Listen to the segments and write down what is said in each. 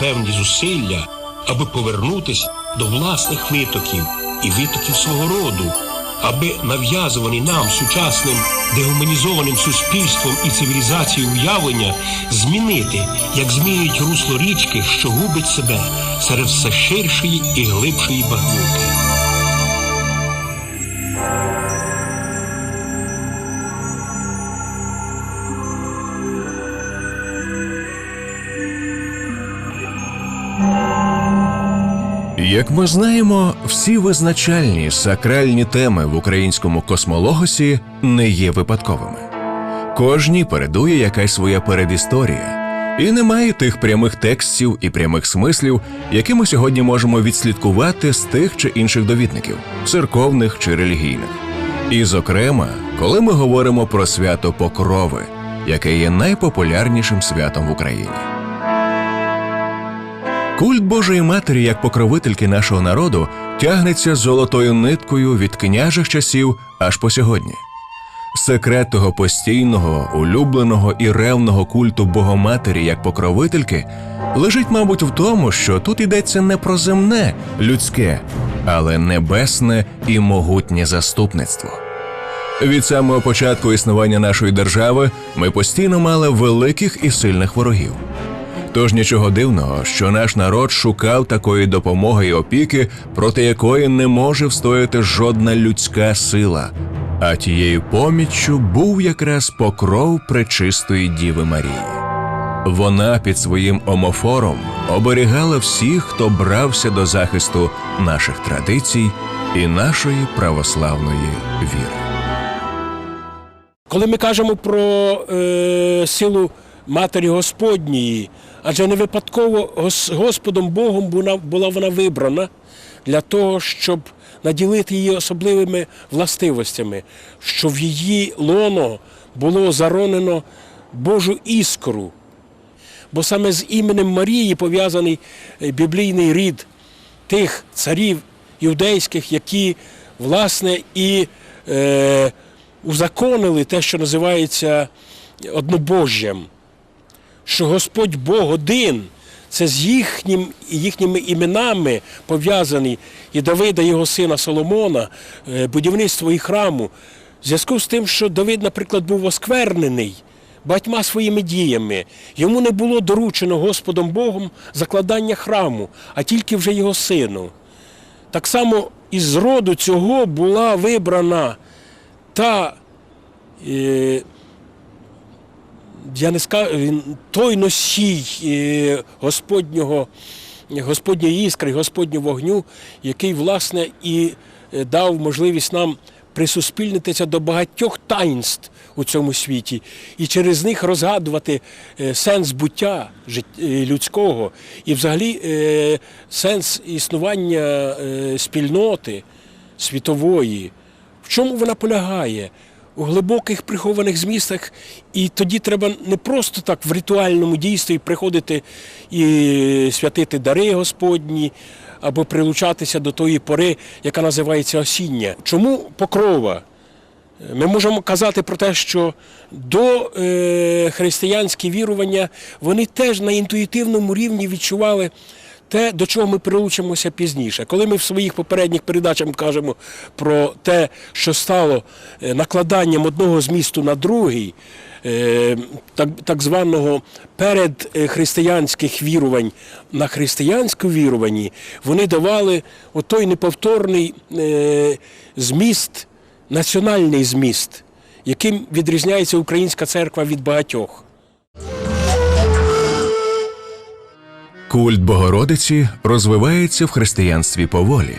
певні зусилля, аби повернутись до власних витоків і витоків свого роду, аби нав'язувані нам сучасним дегуманізованим суспільством і цивілізацією уявлення змінити, як змінюють русло річки, що губить себе серед все ширшої і глибшої багнюки. Як ми знаємо, всі визначальні сакральні теми в українському космологосі не є випадковими. Кожній передує якась своя передісторія, і немає тих прямих текстів і прямих смислів, які ми сьогодні можемо відслідкувати з тих чи інших довідників, церковних чи релігійних. І, зокрема, коли ми говоримо про свято Покрови, яке є найпопулярнішим святом в Україні. Культ Божої Матері як покровительки нашого народу тягнеться золотою ниткою від княжих часів аж по сьогодні. Секрет того постійного, улюбленого і ревного культу Богоматері як покровительки лежить, мабуть, в тому, що тут йдеться не про земне, людське, але небесне і могутнє заступництво. Від самого початку існування нашої держави ми постійно мали великих і сильних ворогів. Тож нічого дивного, що наш народ шукав такої допомоги і опіки, проти якої не може встояти жодна людська сила. А тією поміччю був якраз покров пречистої Діви Марії. Вона під своїм омофором оберігала всіх, хто брався до захисту наших традицій і нашої православної віри. Коли ми кажемо про е, силу Матері Господньої, адже не випадково Господом Богом була, вона вибрана для того, щоб наділити її особливими властивостями, що в її лоно було заронено Божу іскру. Бо саме з іменем Марії пов'язаний е, біблійний рід тих царів іудейських, які, власне, і е, узаконили те, що називається однобожжям, що Господь Бог один. Це з їхнім, їхніми іменами пов'язані і Давида, його сина Соломона, е, будівництво і храму. В зв'язку з тим, що Давид, наприклад, був осквернений багатьма своїми діями. Йому не було доручено Господом Богом закладання храму, а тільки вже його сину. Так само із роду цього була вибрана та, е, я не скажу, він- той носій е, Господнього, Господньої іскри, Господнього вогню, який, власне, і е, дав можливість нам присуспільнитися до багатьох таїнств у цьому світі і через них розгадувати е, сенс буття людського і взагалі сенс існування спільноти світової. В чому вона полягає? У глибоких прихованих змістах, і тоді треба не просто так в ритуальному дійстві приходити і святити дари Господні, або прилучатися до тої пори, яка називається осіння. Чому покрова? Ми можемо казати про те, що до е, християнські вірування вони теж на інтуїтивному рівні відчували те, до чого ми прилучимося пізніше. Коли ми в своїх попередніх передачах кажемо про те, що стало е, накладанням одного змісту на другий, е, так, так званого передхристиянських вірувань на християнську віруванні, вони давали отой неповторний е, зміст національний зміст, яким відрізняється українська церква від багатьох. Культ Богородиці розвивається в християнстві поволі,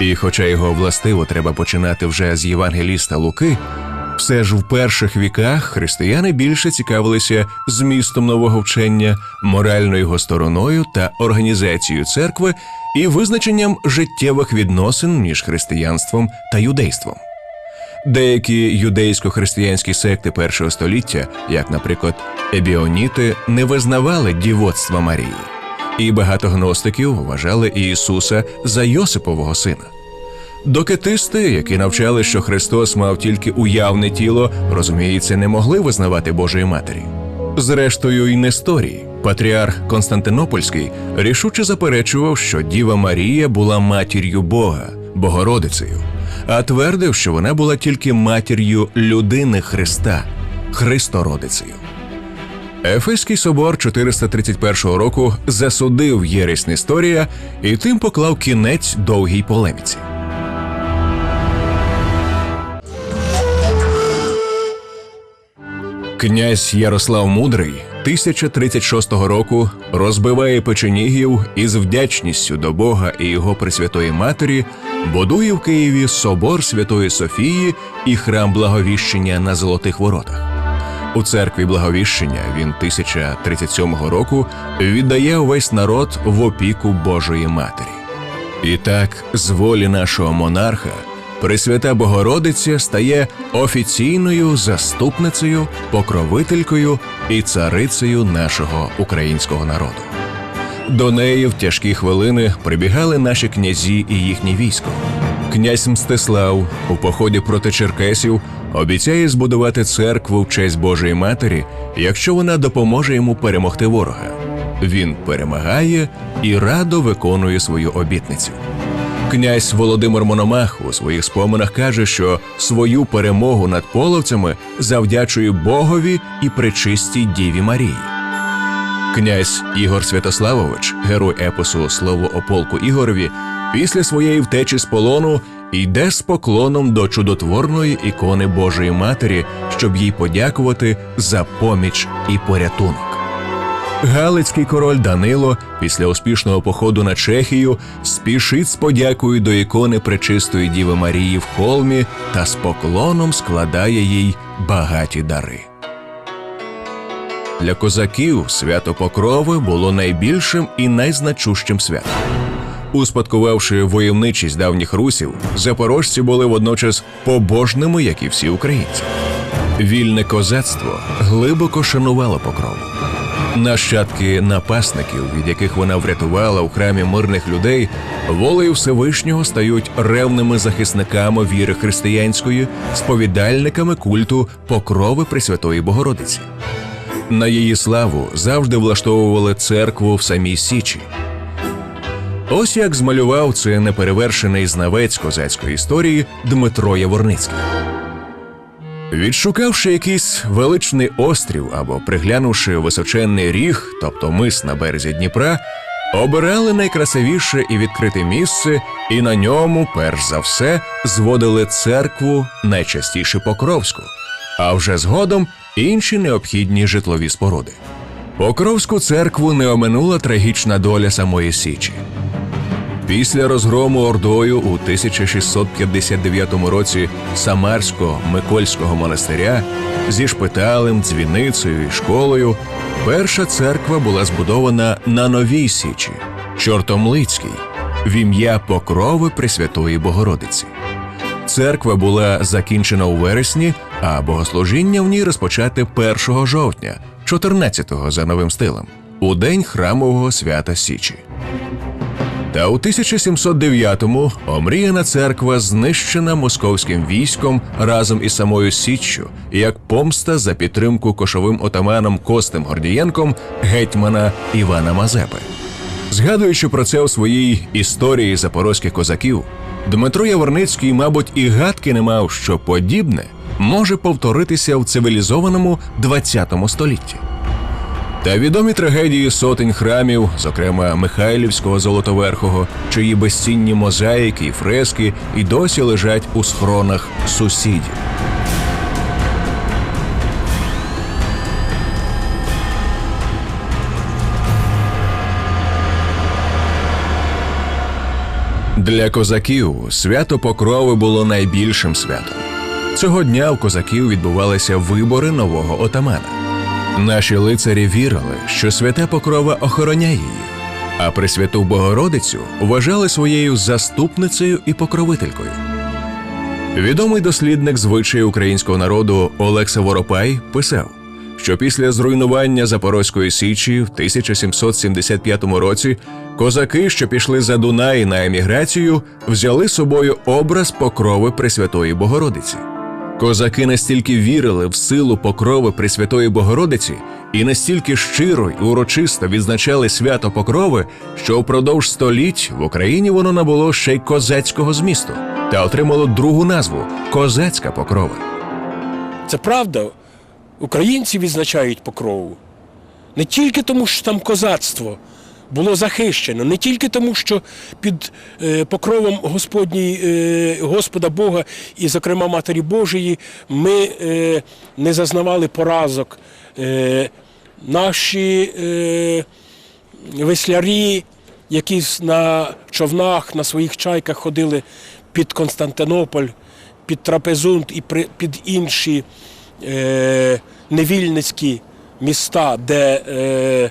і хоча його властиво треба починати вже з Євангеліста Луки, все ж в перших віках християни більше цікавилися змістом нового вчення, моральною його стороною та організацією церкви і визначенням життєвих відносин між християнством та юдейством. Деякі юдейсько-християнські секти першого століття, як, наприклад, ебіоніти, не визнавали дівоцтва Марії, і багато гностиків вважали Ісуса за Йосипового сина. Докетисти, які навчали, що Христос мав тільки уявне тіло, розуміється, не могли визнавати Божої Матері. Зрештою, й Несторій, патріарх Константинопольський, рішуче заперечував, що Діва Марія була матір'ю Бога, Богородицею, а твердив, що вона була тільки матір'ю людини Христа, Христородицею. Ефеський собор 431 року засудив єресь Несторія і тим поклав кінець довгій полеміці. Князь Ярослав Мудрий 1036 року розбиває печенігів і з вдячністю до Бога і його Пресвятої Матері будує в Києві собор Святої Софії і храм Благовіщення на Золотих Воротах. У церкві Благовіщення він 1037 року віддає увесь народ в опіку Божої Матері. І так, з волі нашого монарха, Пресвята Богородиця стає офіційною заступницею, покровителькою і царицею нашого українського народу. До неї в тяжкі хвилини прибігали наші князі і їхнє військо. Князь Мстислав у поході проти черкесів обіцяє збудувати церкву в честь Божої Матері, якщо вона допоможе йому перемогти ворога. Він перемагає і радо виконує свою обітницю. Князь Володимир Мономах у своїх споминах каже, що свою перемогу над половцями завдячує Богові і пречистій Діві Марії. Князь Ігор Святославович, герой епосу Слово о полку Ігорові, після своєї втечі з полону йде з поклоном до чудотворної ікони Божої Матері, щоб їй подякувати за поміч і порятунок. Галицький король Данило після успішного походу на Чехію спішить з подякою до ікони Пречистої Діви Марії в холмі та з поклоном складає їй багаті дари. Для козаків свято Покрови було найбільшим і найзначущим святом. Успадкувавши войовничість давніх русів, запорожці були водночас побожними, як і всі українці. Вільне козацтво глибоко шанувало покрову. Нащадки напасників, від яких вона врятувала у храмі мирних людей, волею Всевишнього стають ревними захисниками віри християнської, сповідальниками культу покрови Пресвятої Богородиці. На її славу завжди влаштовували церкву в самій Січі. Ось як змалював це неперевершений знавець козацької історії Дмитро Яворницький. Відшукавши якийсь величний острів або приглянувши височенний ріг, тобто мис на березі Дніпра, обирали найкрасивіше і відкрите місце, і на ньому, перш за все, зводили церкву, найчастіше Покровську, а вже згодом інші необхідні житлові споруди. Покровську церкву не оминула трагічна доля самої Січі. Після розгрому Ордою у 1659 році Самарсько-Микольського монастиря зі шпиталем, дзвіницею і школою перша церква була збудована на Новій Січі, Чортомлицькій, в ім'я Покрови Пресвятої Богородиці. Церква була закінчена у вересні, а богослужіння в ній розпочати 1 жовтня, 14-го за новим стилем, у день храмового свята Січі. Та у 1709-му омріяна церква знищена московським військом разом із самою Січчю як помста за підтримку кошовим отаманом Костем Гордієнком гетьмана Івана Мазепи. Згадуючи про це у своїй історії запорозьких козаків, Дмитро Яворницький, мабуть, і гадки не мав, що подібне може повторитися в цивілізованому ХХ столітті. Та відомі трагедії сотень храмів, зокрема Михайлівського Золотоверхого, чиї безцінні мозаїки і фрески і досі лежать у схронах сусідів. Для козаків свято Покрови було найбільшим святом. Цього дня у козаків відбувалися вибори нового отамана. Наші лицарі вірили, що свята Покрова охороняє їх, а Пресвяту Богородицю вважали своєю заступницею і покровителькою. Відомий дослідник звичаї українського народу Олекса Воропай писав, що після зруйнування Запорозької Січі в 1775 році козаки, що пішли за Дунай на еміграцію, взяли з собою образ покрови Пресвятої Богородиці. Козаки настільки вірили в силу покрови Пресвятої Богородиці і настільки щиро й урочисто відзначали свято Покрови, що впродовж століть в Україні воно набуло ще й козацького змісту та отримало другу назву Козацька Покрова. Це правда. Українці відзначають покрову. Не тільки тому, що там козацтво було захищено, не тільки тому, що під е, покровом Господній, е, Господа Бога і, зокрема, Матері Божої, ми е, не зазнавали поразок. Наші веслярі, які на човнах, на своїх чайках ходили під Константинополь, під Трапезунд і під інші невільницькі міста, де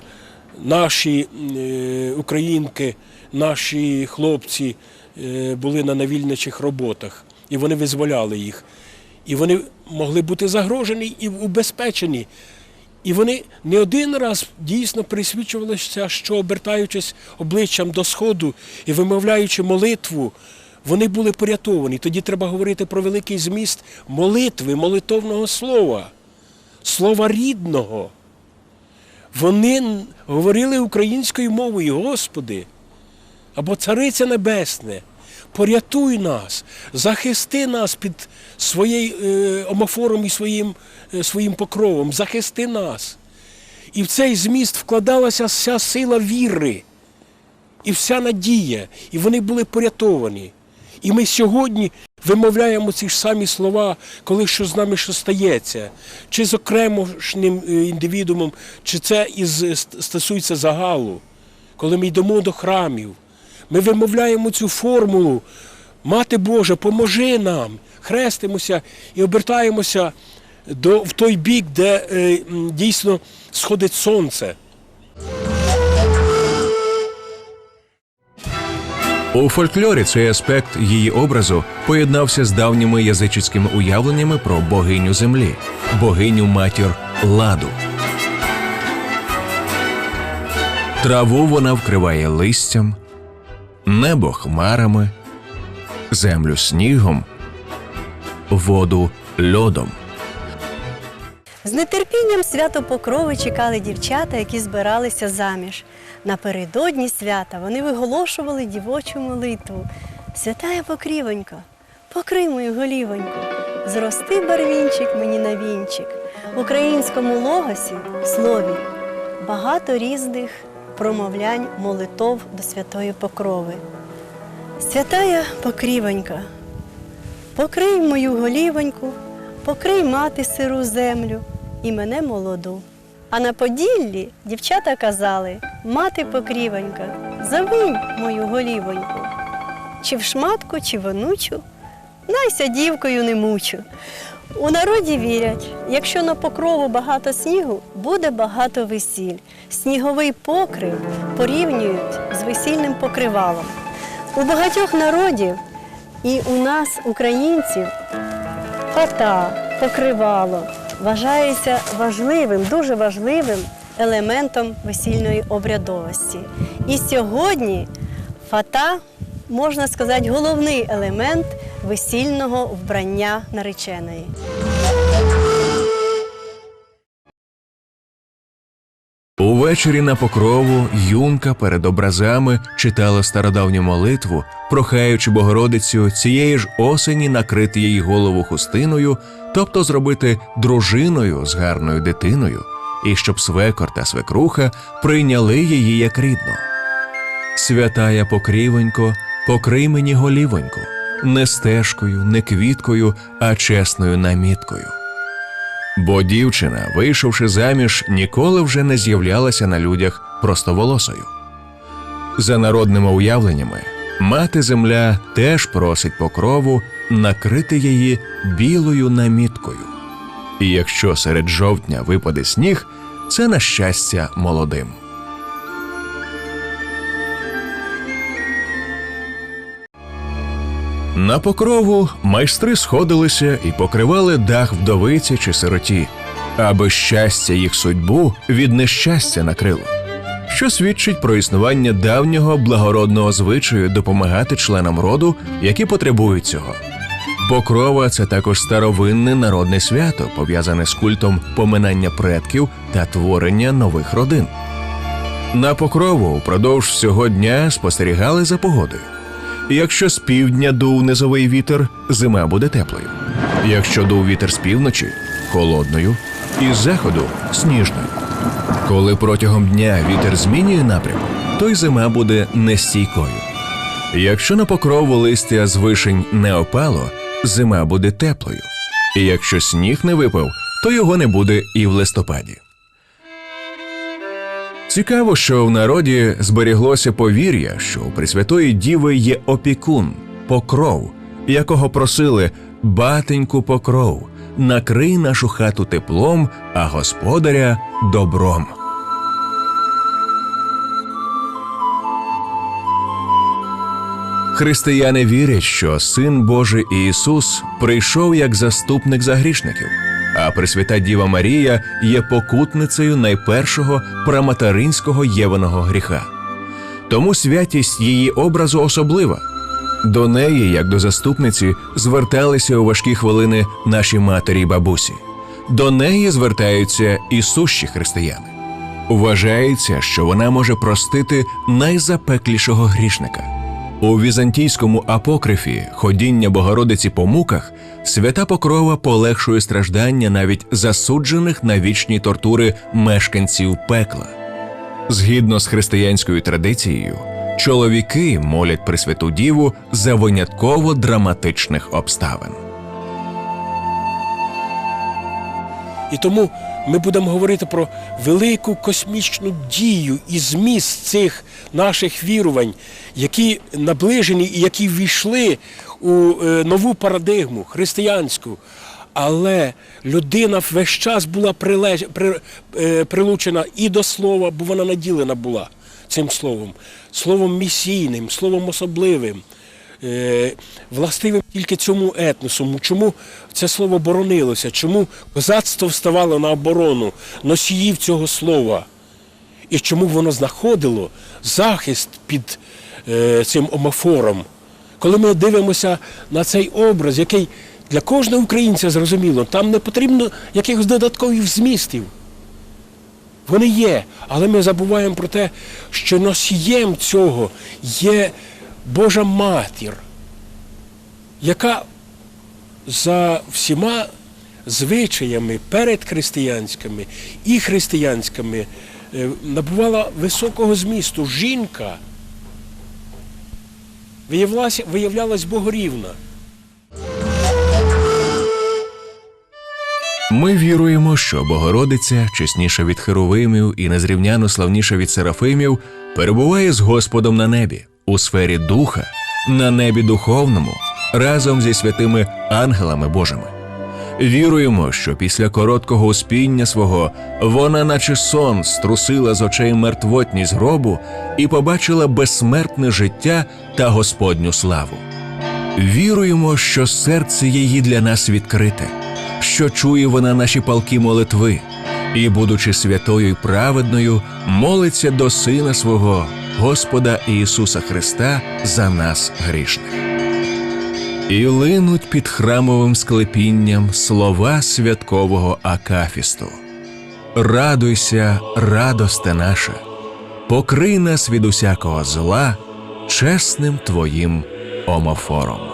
наші е, українки, наші хлопці е, були на навільничих роботах, і вони визволяли їх. І вони могли бути загрожені і убезпечені. І вони не один раз дійсно присвідчувалися, що обертаючись обличчям до сходу і вимовляючи молитву, вони були порятовані. Тоді треба говорити про великий зміст молитви, молитовного слова, слова рідного. Вони говорили українською мовою, Господи, або Цариця Небесне, порятуй нас, захисти нас під своєю е, омофором і своїм, е, своїм покровом, захисти нас. І в цей зміст вкладалася вся сила віри і вся надія, і вони були порятовані. І ми сьогодні вимовляємо ці ж самі слова, коли що з нами що стається, чи з окремошним е, індивідумом, чи це із, стосується загалу, коли ми йдемо до храмів. Ми вимовляємо цю формулу. Мати Божа, поможи нам, хрестимося і обертаємося до, в той бік, де е, дійсно сходить сонце. У фольклорі цей аспект її образу поєднався з давніми язичницькими уявленнями про богиню землі, богиню матір ладу. Траву вона вкриває листям, небо хмарами, землю снігом, воду льодом. З нетерпінням свято Покрови чекали дівчата, які збиралися заміж. Напередодні свята вони виголошували дівочу молитву. Святая покрівонько, покрий мою голівоньку, зрости барвінчик мені на вінчик. В українському логосі слові багато різних промовлянь молитов до святої покрови. Святая покрівонька, Покрий мою голівоньку, покрий мати сиру землю і мене молоду. А на Поділлі дівчата казали мати покрівонька, завинь мою голівоньку. Чи в шматку, чи в онучу, найся дівкою не мучу. У народі вірять, якщо на покрову багато снігу, буде багато весіль. Сніговий покрив порівнюють з весільним покривалом. У багатьох народів і у нас, українців, фата, покривало вважається важливим, дуже важливим елементом весільної обрядовості. І сьогодні фата, можна сказати, головний елемент весільного вбрання нареченої. Увечері на покрову юнка перед образами читала стародавню молитву, прохаючи Богородицю цієї ж осені накрити її голову хустиною, тобто зробити дружиною з гарною дитиною, і щоб свекор та свекруха прийняли її як рідну. Святая покрівонько, покрий мені голівоньку, не стежкою, не квіткою, а чесною наміткою. Бо дівчина, вийшовши заміж, ніколи вже не з'являлася на людях простоволосою. За народними уявленнями, мати земля теж просить покрову накрити її білою наміткою. І якщо серед жовтня випаде сніг, це на щастя молодим. На покрову майстри сходилися і покривали дах вдовиці чи сироті, аби щастя їх судьбу від нещастя накрило, що свідчить про існування давнього благородного звичаю допомагати членам роду, які потребують цього. Покрова це також старовинне народне свято, пов'язане з культом поминання предків та творення нових родин. На покрову впродовж всього дня спостерігали за погодою. Якщо з півдня дув низовий вітер, зима буде теплою. Якщо дув вітер з півночі холодною, і з заходу сніжною. Коли протягом дня вітер змінює напрямок, то й зима буде нестійкою. Якщо на покрову листя з вишень не опало, зима буде теплою. І якщо сніг не випав, то його не буде і в листопаді. Цікаво, що в народі зберіглося повір'я, що у Пресвятої Діви є опікун, покров, якого просили батеньку покров, накрий нашу хату теплом, а господаря добром. Християни вірять, що Син Божий Ісус прийшов як заступник за грішників, а Пресвята Діва Марія є покутницею найпершого праматеринського єваного гріха. Тому святість її образу особлива. До неї, як до заступниці, зверталися у важкі хвилини наші матері й бабусі. До неї звертаються і сущі християни. Вважається, що вона може простити найзапеклішого грішника. У візантійському апокрифі ходіння Богородиці по муках свята Покрова полегшує страждання навіть засуджених на вічні тортури мешканців пекла. Згідно з християнською традицією, чоловіки молять Пресвяту Діву за винятково драматичних обставин. І тому ми будемо говорити про велику космічну дію і зміст цих наших вірувань, які наближені і які ввійшли у е, нову парадигму християнську. Але людина весь час була прилеж... при... е, прилучена і до слова, бо вона наділена була цим словом, словом місійним, словом особливим е, властивим тільки цьому етносу. Чому це слово боронилося? Чому козацтво вставало на оборону носіїв цього слова? І чому воно знаходило захист під е, цим омофором? Коли ми дивимося на цей образ, який для кожного українця зрозуміло, там не потрібно якихось додаткових змістів. Вони є, але ми забуваємо про те, що носієм цього є Божа матір, яка за всіма звичаями передхристиянськими і християнськими набувала високого змісту. Жінка виявлялась, виявлялась богорівна. Ми віруємо, що Богородиця, чесніша від херовимів і незрівняно славніша від серафимів, перебуває з Господом на небі, у сфері духа, на небі духовному, разом зі святими ангелами Божими. Віруємо, що після короткого успіння свого вона, наче сон, струсила з очей мертвотність гробу і побачила безсмертне життя та Господню славу. Віруємо, що серце її для нас відкрите, що чує вона наші палки молитви, і, будучи святою й праведною, молиться до Сина свого, Господа Ісуса Христа, за нас грішних. І линуть під храмовим склепінням слова святкового Акафісту. Радуйся, радосте наша, покрий нас від усякого зла чесним твоїм омофором.